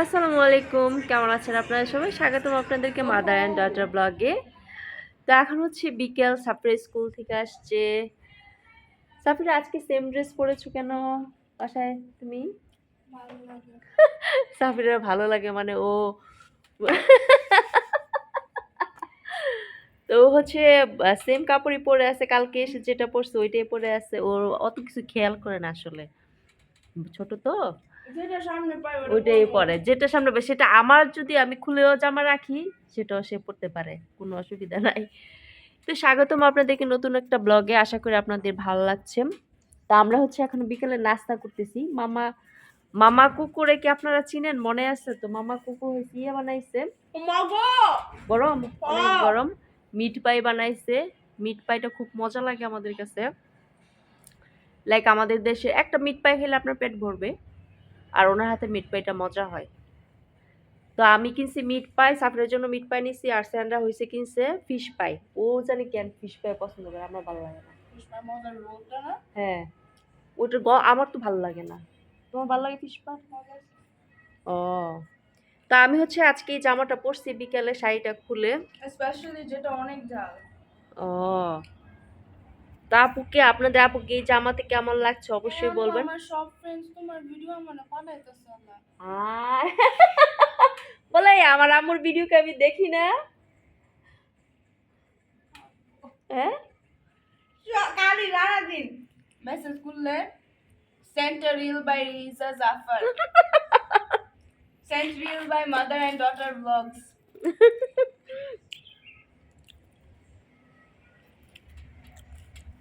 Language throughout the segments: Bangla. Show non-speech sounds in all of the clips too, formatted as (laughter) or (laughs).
আসসালামু আলাইকুম। কেমন আছেন আপনারা সবাই? স্বাগতম আপনাদেরকে মাদার অ্যান্ড ডটার ব্লগে তো এখন হচ্ছে বিকেল সাফিরা স্কুল থেকে আসছে। সাফিরা আজকে সেম ড্রেস পরেছো কেন? বাসায় তুমি? সাফিরার ভালো লাগে মানে ও তো হচ্ছে সেম কাপড়ই পরে আছে কালকে এসে যেটা পরছে ওইটাই পরে আছে। ওর অত কিছু খেয়াল করে না আসলে। ছোট তো। যেটা সামনে পাই ওইটাই পরে যেটা সামনে পাবে সেটা আমার যদি আমি খুলেও জামা রাখি সেটাও সে পড়তে পারে। কোনো অসুবিধা নাই। তো স্বাগতম আপনাদেরকে নতুন একটা ব্লগে আশা করি আপনাদের ভালো লাগছে। তা আমরা হচ্ছে এখন বিকেলে নাস্তা করতেছি। মামা মামা কুকুরে কি আপনারা চিনেন? মনে আছে তো? মামা কুকুর হয়েছে ইয়ে বানাইছে! গরম গরম। মিট পাই বানাইছে। মিট পাইটা খুব মজা লাগে আমাদের কাছে। লাইক আমাদের দেশে একটা মিট পাই খেলে আপনার পেট ভরবে। আর ওনার হাতে মিট পাইটা মজা হয়। তো আমি কিনছি মিট পাই সাফরের জন্য মিট পাই নিছি আর স্যান্ডা হয়েছে কিনছে ফিশ পাই ও জানি কেন ফিশ পাই পছন্দ করে আমার ভালো লাগে না? হ্যাঁ। ওটা গ আমার তো ভালো লাগে না। তোমার ভালো লাগে ফিশ পাই ও। তা আমি হচ্ছে আজকে এই জামাটা পরছি বিকেলে শাড়িটা খুলে। স্পেশালি যেটা অনেক ঝাল। ও। তা আপুকে আপনাদের আপুকে এই জামাতে কেমন লাগছে অবশ্যই এখন বলবেন। আমার সব friends তোমার পাঠাইতেছে আল্লাহ। (laughs) বলে আমার আম্মুর ভিডিওকে আমি দেখি না। হ্যাঁ? কালি সারাদিন। মেসেজ করলে a reel by Riza Zafar (laughs) sent reel by mother and daughter (laughs)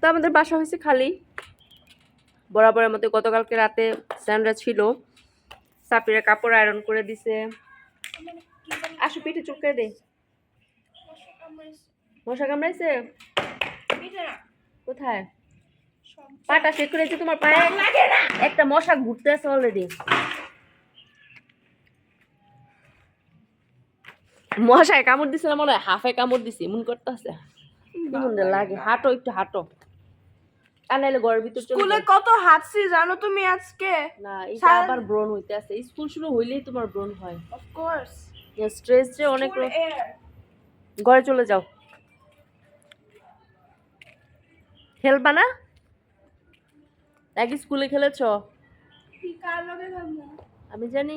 তো আমাদের বাসা হয়েছে খালি। বরাবরের মতো গতকালকে রাতে স্যান্ডরা ছিল। সাপিরা কাপড় আয়রন করে দিছে। আসো পিঠে চুপকে দে। মশা কামড়াইছে? কোথায়? পাটা শেক করেছে তোমার পায়ে। একটা মশা ঘুরতে আছে অলরেডি মশায় কামড় দিছে না মনে হয়? হাফে কামড় দিছি মন করতে আছে লাগে। হাঁটো একটু হাঁটো। আর নাইলে ঘরের ভিতর স্কুলে কত হাঁটছি জানো তুমি আজকে? না এটা আবার ব্রণ হইতে আছে। স্কুল শুরু হইলেই তোমার ব্রণ হয়। অফ কোর্স স্ট্রেস যে অনেক ঘরে চলে যাও। খেলবা না? স্কুলে খেলেছ? আমি জানি।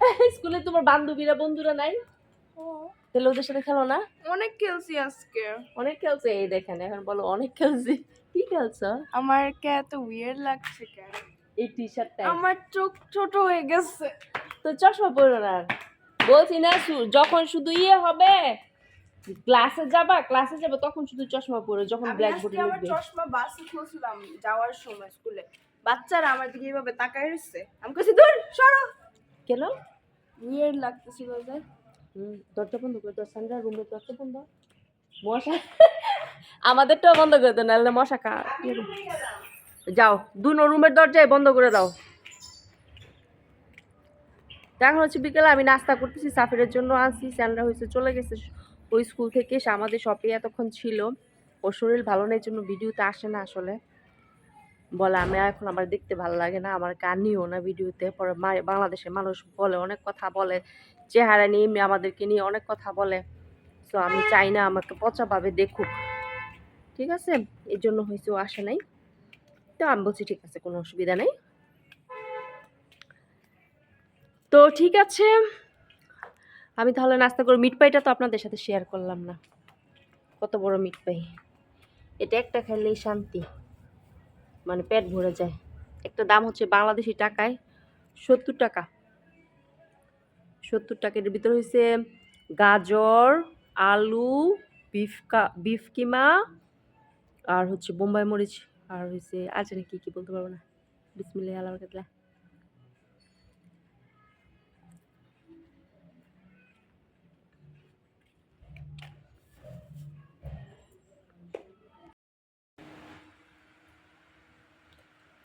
(laughs) স্কুলে তোমার বান্ধবীরা বন্ধুরা নাই? তাহলে ওদের সাথে খেলো না? অনেক খেলছি আজকে। অনেক খেলছে? এই দেখেন এখন বলো অনেক খেলছি। কি খেলছ? আমার কে এত উইয়ার্ড লাগছে কেন এই টি শার্টটা আমার চোখ ছোট হয়ে গেছে। তো চশমা পরো না। বলছি না যখন শুধু ইয়ে হবে ক্লাসে যাবা ক্লাসে যাবে তখন শুধু চশমা পরো যখন ব্ল্যাকবোর্ডে আজকে আমার চশমা বাসে খুলছিলাম যাওয়ার সময় স্কুলে। বাচ্চারা আমার দিকে এইভাবে তাকায় রয়েছে। আমি কইছি দূর সরো! কেন? উইয়ার্ড লাগতেছিল দরজা বন্ধ করে দাও সান্ডা রুমের দরজা বন্ধ। মশা। আমাদেরটাও বন্ধ করে দাও নাহলে মশা কা ইয়ে যাও দুনো রুমের দরজায় বন্ধ করে দাও। এখন হচ্ছে বিকেলে আমি নাস্তা করতেছি সাফিরের জন্য আনছি স্যান্ডা হয়েছে চলে গেছে ওই স্কুল থেকে এসে আমাদের শপে এতক্ষণ ছিল। ওর শরীর ভালো নেই জন্য ভিডিওতে আসে না আসলে। বলে আমি এখন আমার দেখতে ভালো লাগে না আমার কানিও না ভিডিওতে পরে বাংলাদেশের মানুষ বলে অনেক কথা বলে। চেহারা নিয়ে আমাদেরকে নিয়ে অনেক কথা বলে। তো আমি চাই না আমাকে পচাভাবে দেখুক। ঠিক আছে? এই জন্য হয়েছে, ও আসে নাই। তো আমি বলছি, ঠিক আছে, কোনো অসুবিধা নেই। তো ঠিক আছে। আমি তাহলে নাস্তা করে মিট পাইটা তো আপনাদের সাথে শেয়ার করলাম না। কত বড় মিট পাই এটা একটা খেলেই শান্তি। মানে পেট ভরে যায়। একটা দাম হচ্ছে বাংলাদেশি টাকায় সত্তর টাকা। সত্তর টাকার ভিতরে হয়েছে গাজর, আলু, বিফ কা, বিফ কিমা আর হচ্ছে বোম্বাই মরিচ আর হয়েছে আর জানি কি কি বলতে পারব না। বিসমিল্লাহ আল্লাহ কাতলা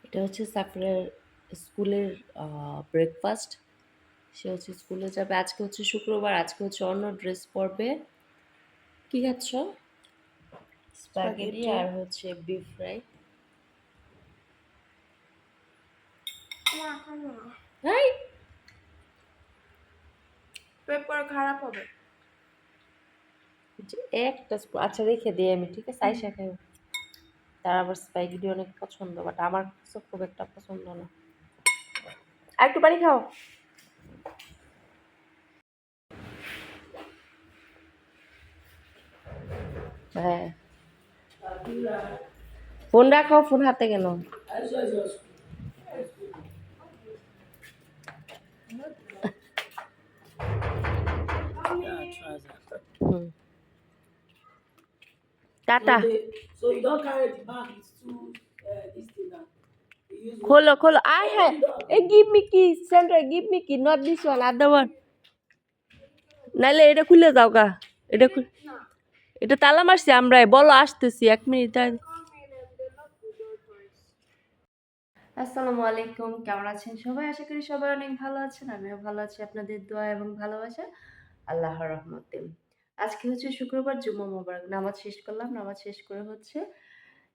এটা হচ্ছে সাফরের স্কুলের ব্রেকফাস্ট সে হচ্ছে স্কুলে যাবে। আজকে হচ্ছে শুক্রবার আজকে হচ্ছে অন্য ড্রেস পরবে। কি খাচ্ছ? স্প্যাগেটি আর হচ্ছে বিফ ফ্রাই এই! পেপার খারাপ হবে। একটা আচ্ছা রেখে দিই আমি ঠিক আছে? আইসা খাই তার আবার স্পাইগিডি অনেক পছন্দ বাট আমার খুব একটা পছন্দ না। আর একটু পানি খাও। হ্যাঁ। ফোন রাখো ফোন হাতে গেল হুম। টাটা। So you don't carry the bag, it's too uh, this thing now. You use খোলো খোলো। আয় হ্যাঁ এ give me key center give me key not this one other one নাইলে এটা খুলে যাও গা এটা খুলে এটা তালা মারছি আমরা বলো, আসতেছি, এক মিনিট আসসালামু আলাইকুম, কেমন আছেন সবাই? আশা করি সবাই অনেক ভালো আছেন, আমিও ভালো আছি, আপনাদের দোয়া এবং ভালোবাসা। আল্লাহর রহমতে। আজকে হচ্ছে শুক্রবার, জুম্মা মোবারক। নামাজ শেষ করলাম, নামাজ শেষ করে হচ্ছে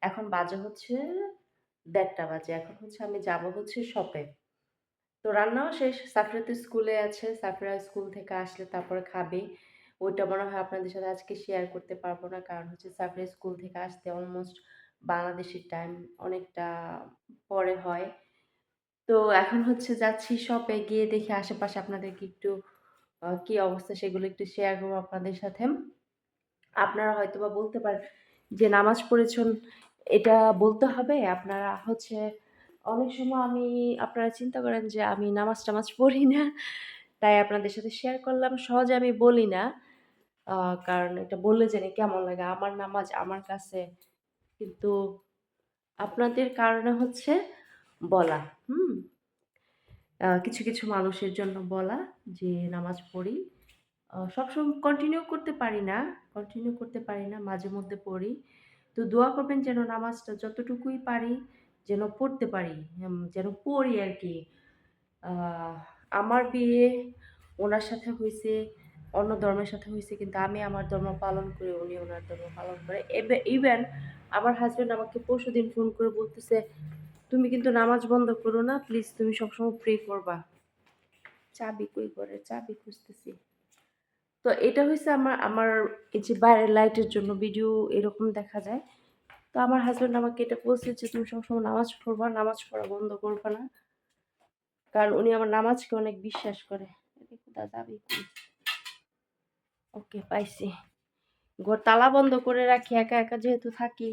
এখন বাজে হচ্ছে দেড়টা বাজে। এখন হচ্ছে আমি যাব হচ্ছে শপে তো রান্নাও শেষ সাফরা তো স্কুলে আছে, সাফরা স্কুল থেকে আসলে তারপরে খাবে। ওইটা মনে হয় আপনাদের সাথে আজকে শেয়ার করতে পারব না। কারণ হচ্ছে সাফরা স্কুল থেকে আসতে অলমোস্ট বাংলাদেশের টাইম অনেকটা পরে হয়। তো এখন হচ্ছে যাচ্ছি শপে গিয়ে দেখি আশেপাশে আপনাদেরকে একটু কি অবস্থা সেগুলো একটু শেয়ার করব আপনাদের সাথে। আপনারা হয়তো বা বলতে পারেন যে নামাজ পড়েছেন, এটা বলতে হবে। আপনারা হচ্ছে অনেক সময় আমি, আপনারা চিন্তা করেন যে আমি নামাজ টামাজ পড়ি না, তাই আপনাদের সাথে শেয়ার করলাম। সহজে আমি বলি না। কারণ এটা বললে জানি কেমন লাগে? আমার নামাজ আমার কাছে কিন্তু আপনাদের কারণে হচ্ছে বলা, হুম? কিছু কিছু মানুষের জন্য বলা যে, নামাজ পড়ি। সবসময় কন্টিনিউ করতে পারি না কন্টিনিউ করতে পারি না, মাঝে মধ্যে পড়ি। তো দোয়া করবেন যেন নামাজটা যতটুকুই পারি যেন পড়তে পারি যেন পড়ি আর কি। আমার বিয়ে ওনার সাথে হয়েছে অন্য ধর্মের সাথে হয়েছে কিন্তু আমি আমার ধর্ম পালন করি, উনি ওনার ধর্ম পালন করে। ইভেন আমার হাজব্যান্ড আমাকে পরশু দিন ফোন করে বলতেছে, তুমি কিন্তু নামাজ বন্ধ করো না প্লিজ তুমি সবসময় প্রে করবা। চাবি কই করে চাবি খুঁজতেছি। তো এটা হয়েছে আমার আমার এই যে বাইরের লাইটের জন্য ভিডিও এরকম দেখা যায়। তো আমার হাজব্যান্ড আমাকে এটা বলছে যে, তুমি সবসময় নামাজ পড়বা, নামাজ পড়া বন্ধ করবা না। কারণ উনি আমার নামাজকে অনেক বিশ্বাস করে। যাবি ওকে, পাইছি। ঘর তালা বন্ধ করে রাখি, একা একা যেহেতু থাকি।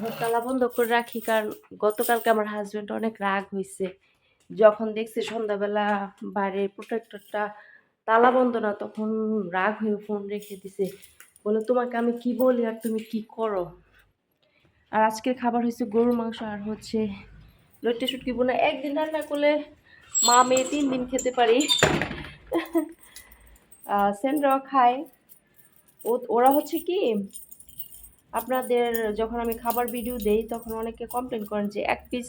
ঘর তালা বন্ধ করে রাখি কারণ গতকালকে আমার হাজব্যান্ড অনেক রাগ হয়েছে যখন দেখছি সন্ধ্যাবেলা বাইরের প্রোটেক্টরটা তালা বন্ধ না, তখন রাগ হয়ে ফোন রেখে দিছে। বলে, তোমাকে আমি কি বলি আর তুমি কি করো? আর আজকের খাবার হয়েছে গরুর মাংস আর হচ্ছে লইটে শুটকি বোনা একদিন রান্না করলে মা মেয়ে তিন দিন খেতে পারি। সেন্ডরাও খায়। ও, ওরা হচ্ছে কি, আপনাদের যখন আমি খাবার ভিডিও দেই, তখন অনেকে কমপ্লেন করেন যে, এক পিস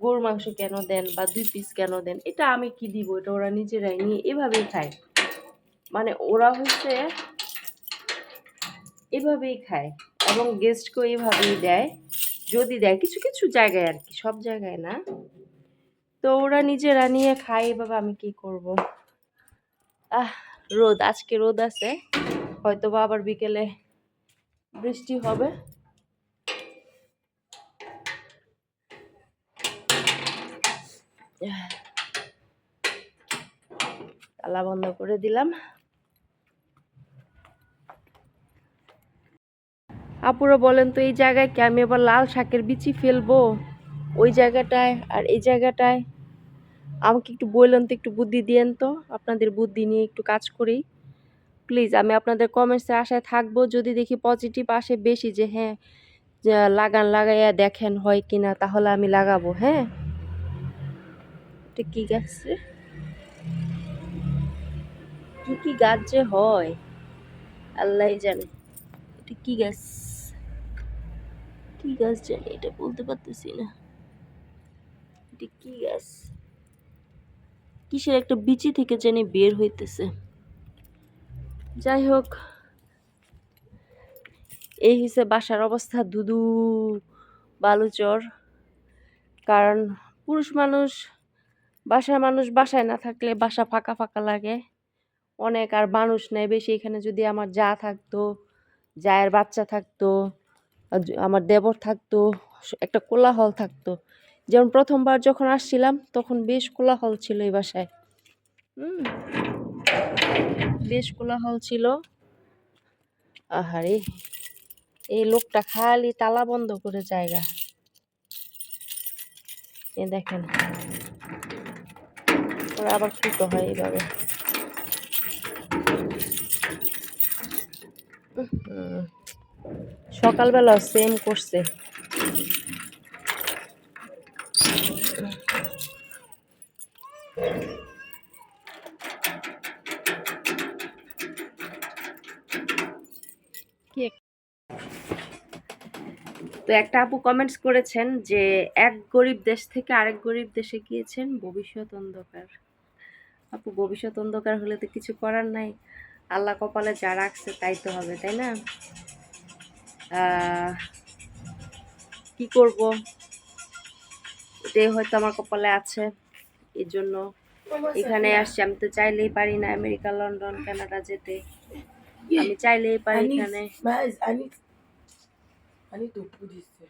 গরুর মাংস কেন দেন বা দুই পিস কেন দেন? এটা আমি কি দিব? এটা ওরা নিজেরাই নিয়ে এভাবেই খায়। মানে ওরা হচ্ছে এভাবেই খায় এবং গেস্টকেও এভাবেই দেয়, যদি দেয়। কিছু কিছু জায়গায় আর কি, সব জায়গায় না। তো ওরা নিজেরা নিয়ে খায়, এভাবে আমি কি করব? আহ রোদ, আজকে রোদ আছে। হয়তো বা আবার বিকেলে বৃষ্টি হবে। তালা বন্ধ করে দিলাম। আপুরা বলেন তো, এই জায়গায় কি আমি আবার লাল শাকের বিচি ফেলব? ওই জায়গাটায় আর এই জায়গাটায় আমাকে একটু বললেন তো, একটু বুদ্ধি দিয়েন তো, আপনাদের বুদ্ধি নিয়ে একটু কাজ করি প্লিজ আমি আপনাদের কমেন্টসের আশায় থাকব, যদি দেখি পজিটিভ আসে বেশি যে হ্যাঁ লাগান, লাগাইয়া দেখেন হয় কি না, তাহলে আমি লাগাবো। হ্যাঁ? এটা কি গাছ? কি কি গাছ যে হয়? আল্লাহ জানে। এটা কি গাছ? কি গাছ জানি, এটা বলতে পারতেছি না। এটা কি গাছ? কিসের একটা বিচি থেকে জানি বের হইতেছে। যাই হোক এই হিসেবে বাসার অবস্থা দুদু বালুচর। কারণ পুরুষ মানুষ বাসায় মানুষ বাসায় না থাকলে বাসা ফাঁকা ফাঁকা লাগে। অনেক আর মানুষ নেই বেশি, এখানে যদি আমার যা থাকতো, জায়ের বাচ্চা থাকতো আমার দেবর থাকতো, একটা কোলাহল থাকতো। যেমন প্রথমবার যখন আসছিলাম, তখন বেশ কোলাহল ছিল এই বাসায়। বেশ কোলাহল ছিল। আহারে, এই লোকটা খালি তালা বন্ধ করে জায়গা। এ দেখেন, ওরা আবার ফুটো হয় এইভাবে। সকালবেলা সেম করছে। তো একটা আপু কমেন্টস করেছেন যে এক গরিব দেশ থেকে আরেক গরিব দেশে গিয়েছেন ভবিষ্যৎ অন্ধকার। আপু ভবিষ্যৎ অন্ধকার হলে তো কিছু করার নাই। আল্লাহ কপালে যা রাখছে তাই তো হবে তাই না? কি করব? এটাই হয়তো আমার কপালে আছে। এই জন্য এখানে আসছি। আমি তো চাইলেই পারি না আমেরিকা লন্ডন কানাডা যেতে। আমি চাইলেই পারি এখানে। I need to put this thing.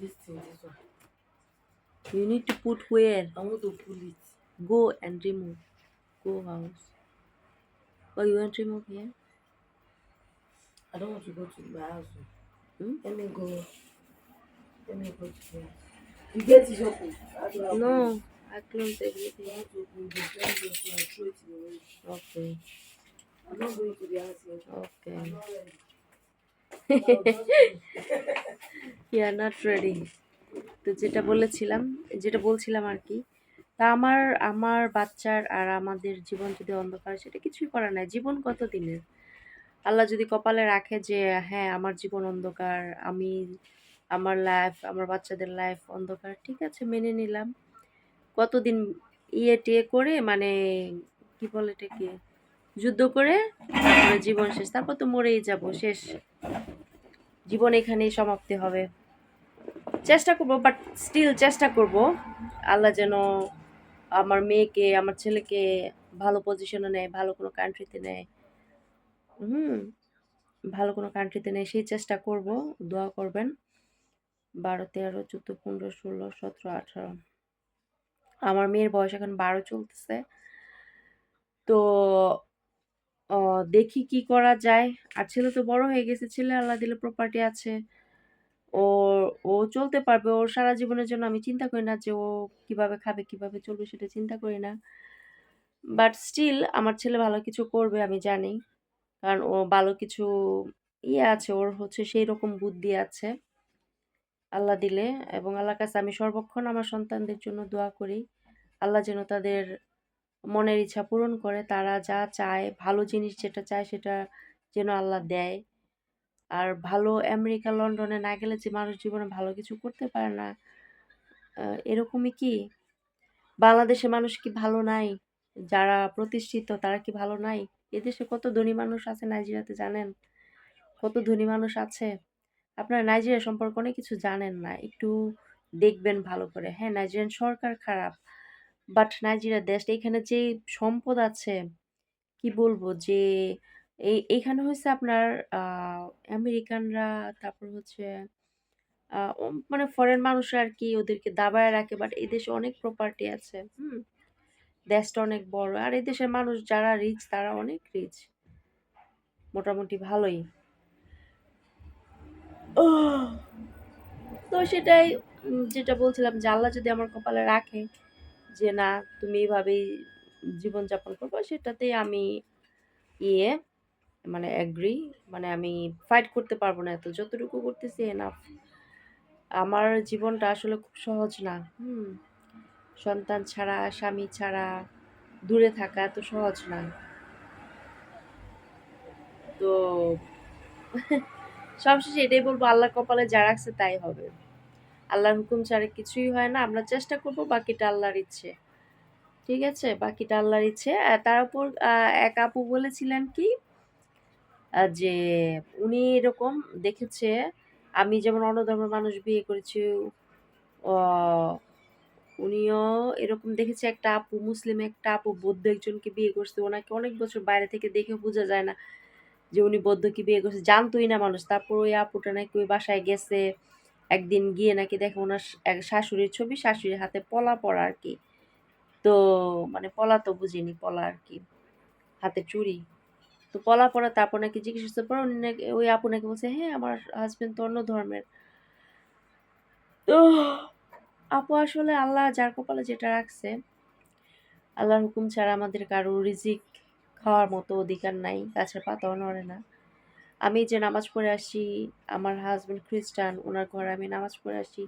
This thing, this one. You need to put where? I want to pull it. Go and remove. Go house. Oh, you want to remove here? I don't want to go to my house. Hmm? Let me go. Let me go to here. You get it open. No, I closed everything. Okay. I'm not going to be asking. Okay. (laughs) You are not ready. তো যেটা বলেছিলাম, যেটা বলছিলাম আর কি, তা আমার আমার বাচ্চার আর আমাদের জীবন যদি অন্ধকার, সেটা কিছুই করার নাই। জীবন কত দিনের? আল্লাহ যদি কপালে রাখে যে হ্যাঁ আমার জীবন অন্ধকার, আমি, আমার লাইফ আমার বাচ্চাদের লাইফ অন্ধকার, ঠিক আছে, মেনে নিলাম। কতদিন ইয়ে টিয়ে করে মানে কি বলে এটাকে? যুদ্ধ করে তারপরে জীবন শেষ। তারপর তো মরেই যাব, শেষ। জীবন এখানেই সমাপ্তি হবে। চেষ্টা করব বাট স্টিল চেষ্টা করব। আল্লাহ যেন আমার মেয়েকে, আমার ছেলেকে ভালো পজিশনে নেয়, ভালো কোনো কান্ট্রিতে নেয়। হুম, ভালো কোনো কান্ট্রিতে নেয়, সেই চেষ্টা করব। দোয়া করবেন। বারো, তেরো, চোদ্দ, পনেরো, ষোলো, সতেরো, আঠারো। আমার মেয়ের বয়স এখন বারো চলতেছে। তো দেখি কি করা যায়। আর ছেলে তো বড় হয়ে গেছে, ছেলে আল্লাহ দিলে প্রপার্টি আছে। ও ও চলতে পারবে, ওর সারা জীবনের জন্য আমি চিন্তা করি না যে ও কীভাবে খাবে, কীভাবে চলবে সেটা চিন্তা করি না। বাট স্টিল আমার ছেলে ভালো কিছু করবে আমি জানি। কারণ ও ভালো কিছু ইয়ে আছে, ওর হচ্ছে সেই রকম বুদ্ধি আছে। আল্লাহ দিলে এবং আল্লাহর কাছে আমি সর্বক্ষণ আমার সন্তানদের জন্য দোয়া করি। আল্লাহ যেন তাদের মনের ইচ্ছা পূরণ করে, তারা যা চায়, ভালো জিনিস যেটা চায় সেটা যেন আল্লাহ দেয়। আর ভালো আমেরিকা, লন্ডনে না গেলে যে মানুষ জীবনে ভালো কিছু করতে পারে না এরকমই কি? বাংলাদেশের মানুষ কি ভালো নাই? যারা প্রতিষ্ঠিত, তারা কি ভালো নাই? এদেশে কত ধনী মানুষ আছে নাইজেরিয়াতে জানেন? কত ধনী মানুষ আছে? আপনারা নাইজেরিয়া সম্পর্কে অনেক কিছু জানেন না, একটু দেখবেন ভালো করে। হ্যাঁ নাইজেরিয়ান সরকার খারাপ। বাট নাইজেরিয়া দেশ এখানে যে সম্পদ আছে, কি বলব? যে এই এখানে হচ্ছে আপনার আমেরিকানরা, তারপর হচ্ছে মানে ফরেন মানুষরা আর কি ওদেরকে দাবায় রাখে বাট এই দেশে অনেক প্রপার্টি আছে, হুম? দেশটা অনেক বড়, আর এই দেশের মানুষ যারা রিচ তারা অনেক রিচ মোটামুটি ভালোই। তো সেটাই যেটা বলছিলাম যে আল্লাহ যদি আমার কপালে রাখে যে, না, তুমি এইভাবেই জীবনযাপন করব। সেটাতেই আমি ইয়ে মানে অ্যাগ্রি মানে আমি ফাইট করতে পারব না এত। যতটুকু করতেছি এনাফ আমার জীবনটা আসলে খুব সহজ না। হুম, সন্তান ছাড়া, স্বামী ছাড়া দূরে থাকা এত সহজ না। তো (laughs) সবশেষে এটাই বলব আল্লাহ কপালে যা রাখছে তাই হবে। আল্লাহর হুকুম ছাড়া কিছুই হয় না। আমরা চেষ্টা করব বাকিটা আল্লাহর ইচ্ছে। ঠিক আছে? বাকিটা আল্লাহর ইচ্ছে। তার উপর এক আপু বলেছিলেন কি? যে উনি এরকম দেখেছে, আমি যেমন অন্য ধর্মের মানুষ বিয়ে করেছি উনিও এরকম দেখেছে। একটা আপু, মুসলিম একটা আপু, বৌদ্ধ একজনকে বিয়ে করছে। ওনাকে অনেক বছর বাইরে থেকে দেখে বোঝা যায় না যে উনি বৌদ্ধকে বিয়ে করছে। জানতোই না মানুষ। তারপর ওই আপুটা নাকি ওই বাসায় গেছে। একদিন গিয়ে নাকি দেখে ওনার এক শাশুড়ির ছবি, শাশুড়ির হাতে পলা পড়া আর কি। তো মানে পলা তো বুঝিনি, পলা আর কি, হাতে চুড়ি। তো পলা পড়া তারপর নাকি জিজ্ঞেস করতে পর ওই আপু নাকি বলছে হ্যাঁ আমার হাজবেন্ড তো অন্য ধর্মের। তো আপু আসলে আল্লাহ যার কপালে যেটা রাখছে, আল্লাহর হুকুম ছাড়া আমাদের কারও রিজিক খাওয়ার মতো অধিকার নাই, গাছের পাতাও নড়ে না। আমি যে নামাজ পড়ে আসি, আমার হাজবেন্ড খ্রিস্টান, ওনার ঘরে আমি নামাজ পড়ে আসি,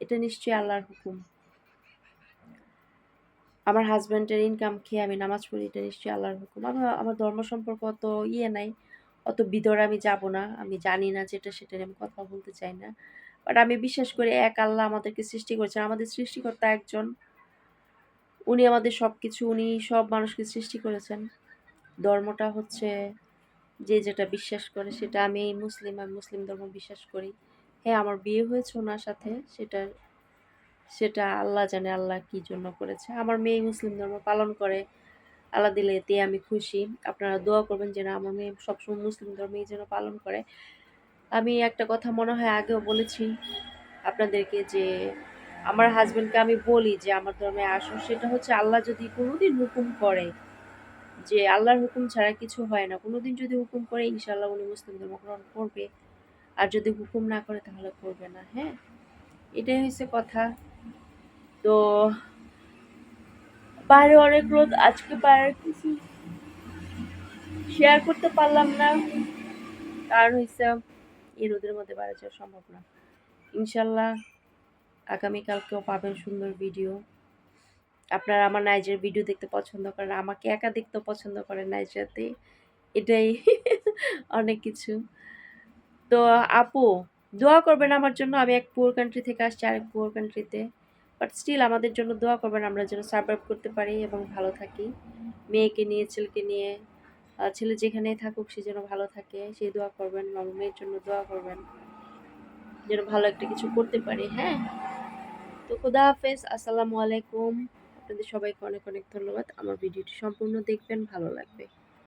এটা নিশ্চয়ই আল্লাহর হুকুম। আমার হাজব্যান্ডের ইনকাম খেয়ে আমি নামাজ পড়ি, এটা নিশ্চয়ই আল্লাহর হুকুম। আমি আমার ধর্ম সম্পর্কে অত ইয়ে নাই, অত ভিতরে আমি যাব না, আমি জানি না যেটা সেটা আমি কথা বলতে চাই না। বাট আমি বিশ্বাস করি এক আল্লাহ আমাদেরকে সৃষ্টি করেছেন, আমাদের সৃষ্টিকর্তা একজন। উনি আমাদের সব কিছু উনি সব মানুষকে সৃষ্টি করেছেন। ধর্মটা হচ্ছে যে যেটা বিশ্বাস করে সেটা আমি মুসলিম আমি মুসলিম ধর্ম বিশ্বাস করি। হ্যাঁ আমার বিয়ে হয়েছে ওনার সাথে, সেটা সেটা আল্লাহ জানে আল্লাহ কি জন্য করেছে। আমার মেয়ে মুসলিম ধর্ম পালন করে, আল্লাহ দিলে এতে আমি খুশি। আপনারা দোয়া করবেন যেন আমার মেয়ে সবসময় মুসলিম ধর্মেই যেন পালন করে। আমি একটা কথা মনে হয় আগেও বলেছি আপনাদেরকে যে, আমার হাজবেন্ডকে আমি বলি যে, আমার ধর্মে আসো সেটা হচ্ছে আল্লাহ যদি কোনোদিন হুকুম করে যে আল্লাহর হুকুম ছাড়া কিছু হয় না। কোনোদিন যদি হুকুম করে ইনশাল্লাহ উনি মুসলিম ধর্ম গ্রহণ করবে। আর যদি হুকুম না করে, তাহলে করবে না হ্যাঁ? এটাই হচ্ছে কথা। তো বাইরে অনেক রোদ, আজকে বাইরে কিছু শেয়ার করতে পারলাম না। কারণ হচ্ছে এই রোদের মধ্যে বাইরে যাওয়া সম্ভব না ইনশাল্লাহ আগামীকালকেও পাবেন সুন্দর ভিডিও আপনারা আমার নাইজের ভিডিও দেখতে পছন্দ করেন, আমাকে একা দেখতে পছন্দ করেন নাইজাতে এটাই (laughs) অনেক কিছু। তো আপু, দোয়া করবেন আমার জন্য, আমি এক পুয়ার কান্ট্রি থেকে আসছি আরেক পুয়ার কান্ট্রিতে বাট স্টিল আমাদের জন্য দোয়া করবেন, আমরা যেন সার্ভাইভ করতে পারি এবং ভালো থাকি। মেয়েকে নিয়ে, ছেলেকে নিয়ে ছেলে যেখানেই থাকুক সে যেন ভালো থাকে সেই দোয়া করবেন, আমার মেয়ের জন্য দোয়া করবেন। যেন ভালো একটা কিছু করতে পারি হ্যাঁ? তো খুদা হাফেজ, আসসালামু আলাইকুম। আপনাদের সবাইকে অনেক অনেক ধন্যবাদ। আমার ভিডিওটি সম্পূর্ণ দেখবেন ভালো লাগবে।